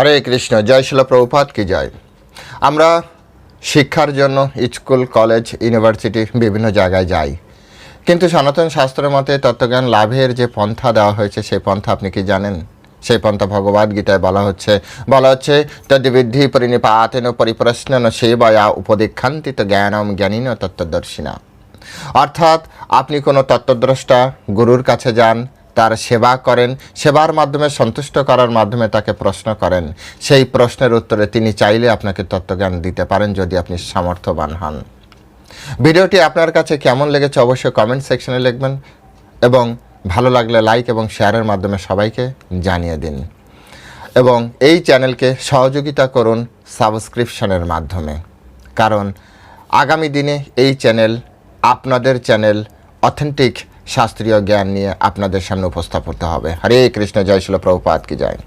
হরে কৃষ্ণ, জয় শিল প্রভুপাত কি জয়। আমরা শিক্ষার জন্য স্কুল, কলেজ, ইউনিভার্সিটি বিভিন্ন জায়গায় যাই। কিন্তু সনাতন শাস্ত্রের মতে তত্ত্বজ্ঞান লাভের যে পন্থা দেওয়া হয়েছে, সেই পন্থা আপনি কি জানেন? সেই পন্থা ভগবদ গীতায় বলা হচ্ছে। বলা হচ্ছে, তদ্বিদ্ধি পরিনিপাতেন পরিপ্রশ্নন সেবয়া উপদীক্ষান্তিত জ্ঞানম জ্ঞানীন তত্ত্বদর্শিনা। অর্থাৎ আপনি কোনো তত্ত্বদ্রষ্টা গুরুর কাছে যান তার সেবা করেন, সেবার মাধ্যমে সন্তুষ্ট করার মাধ্যমে তাকে প্রশ্ন করেন। সেই প্রশ্নের উত্তরে তিনি চাইলে আপনাকে তত্ত্বজ্ঞান দিতে পারেন যদি আপনি সামর্থ্যবান হন। ভিডিওটি আপনার কাছে কেমন লেগেছে অবশ্যই কমেন্ট সেকশনে লিখবেন এবং ভালো লাগলে লাইক এবং শেয়ারের মাধ্যমে সবাইকে জানিয়ে দিন। এবং এই চ্যানেলকে সহযোগিতা করুন সাবস্ক্রিপশনের মাধ্যমে। কারণ আগামী দিনে এই চ্যানেল, আপনাদের চ্যানেল, অথেন্টিক শাস্ত্রীয় জ্ঞান নিয়ে আপনাদের সামনে উপস্থাপিত হবে। হরে কৃষ্ণ জয় শিল প্রভুপাত কি জয়।